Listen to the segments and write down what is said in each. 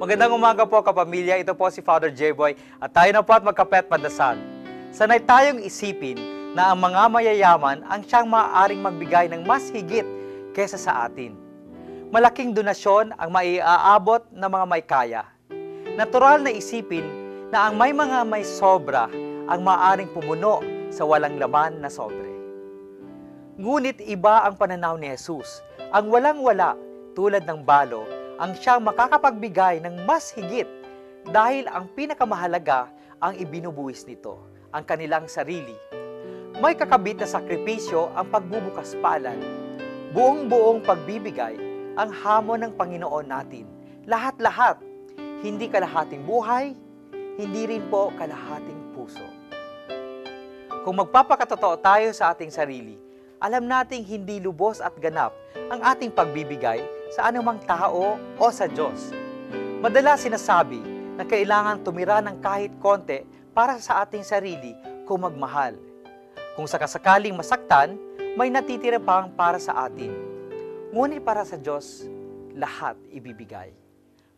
Magandang umaga po kapamilya. Ito po si Father J-Boy at tayo na po at magkapet pandasal. Sanay tayong isipin na ang mga mayayaman ang siyang maaaring magbigay ng mas higit kesa sa atin. Malaking donasyon ang maiaabot ng mga may kaya. Natural na isipin na ang may mga may sobra ang maaaring pumuno sa walang laman na sobre. Ngunit iba ang pananaw ni Jesus. Ang walang-wala, tulad ng balo, ang siyang makakapagbigay ng mas higit dahil ang pinakamahalaga ang ibinubuwis nito, ang kanilang sarili. May kakabit na sakripisyo ang pagbubukas palad. Buong-buong pagbibigay ang hamon ng Panginoon natin. Lahat-lahat, hindi kalahating buhay, hindi rin po kalahating puso. Kung magpapakatotoo tayo sa ating sarili, alam nating hindi lubos at ganap ang ating pagbibigay sa anumang tao o sa Diyos. Madalas sinasabi na kailangan tumira ng kahit konti para sa ating sarili kung magmahal. Kung sakasakaling masaktan, may natitira pang para sa atin. Ngunit para sa Diyos, lahat ibibigay.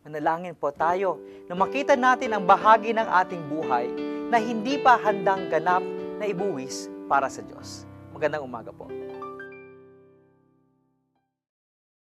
Manalangin po tayo na makita natin ang bahagi ng ating buhay na hindi pa handang ganap na ibuwis para sa Diyos. Magandang umaga po.